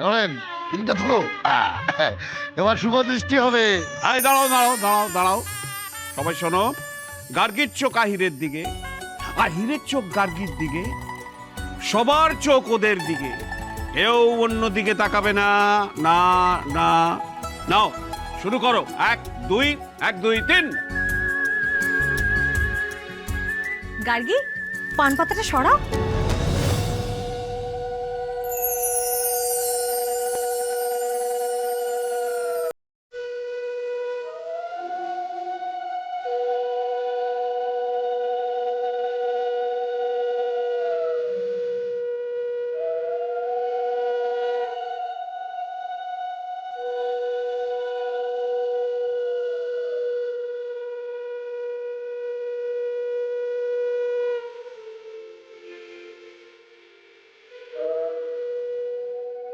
এখন তিনটা তো এবার শুভ দৃষ্টি হবে। আয় দাঁড়াও দাঁড়াও দাঁড়াও দাঁড়াও। সবাই শোনো গার্গির চোখ আহিরের দিকে আহিরের চোখ গার্গির দিকে সবার চোখ ওদের দিকে। কেউ অন্য দিকে তাকাবে না না না নাও শুরু করো। এক দুই এক দুই তিন। গার্গি পান পাতাটা সরাও।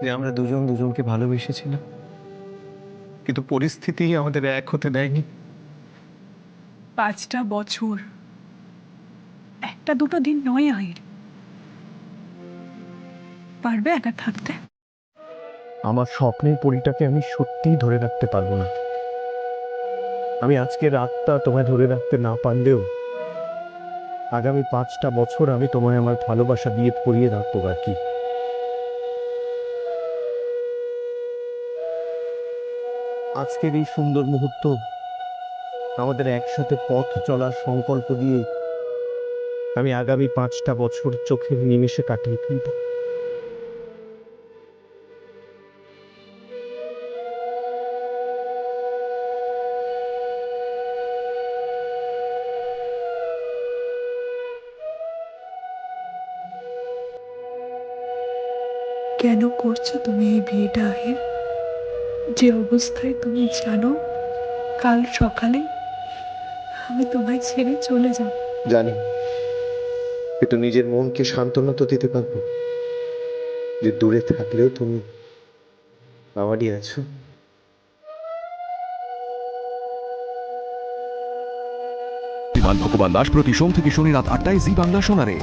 যে আমরা দুজন দুজনকে ভালোবেসেছিলাম। কিন্তু পরিস্থিতি আমাদের এক হতে দেয়নি। পাঁচটা বছর। একটা দুটো দিন নয় আহির পারবে একা থাকতে? আমার স্বপ্নের পরিটাকে আমি সত্যিই ধরে রাখতে পারব না। আমি আজকে রাতটা তোমায় ধরে রাখতে না পারলেও আগামী পাঁচটা বছর আমি তোমায় আমার ভালোবাসা দিয়ে পড়িয়ে রাখব আর কি আজকের এই সুন্দর মুহূর্ত আমাদের একসাথে পথ চলার সংকল্প দিয়ে আমি আগামী পাঁচটা বছর চোখের নিমেষে কাটিয়ে ফেলব কেন করছ তুমি এই বিয়েটা আহির যে অবস্থায় তুমি জানো কাল সকালে আমি তোমায় ছেড়ে চলে যাব। জানি। কিন্তু নিজের মনকে সান্ত্বনা তো দিতে পারব। যে দূরে থাকলেও তুমি আমারই আছো। ভগবান দাস প্রতি সোম থেকে শনি রাত আটটায় জি বাংলা শোনারে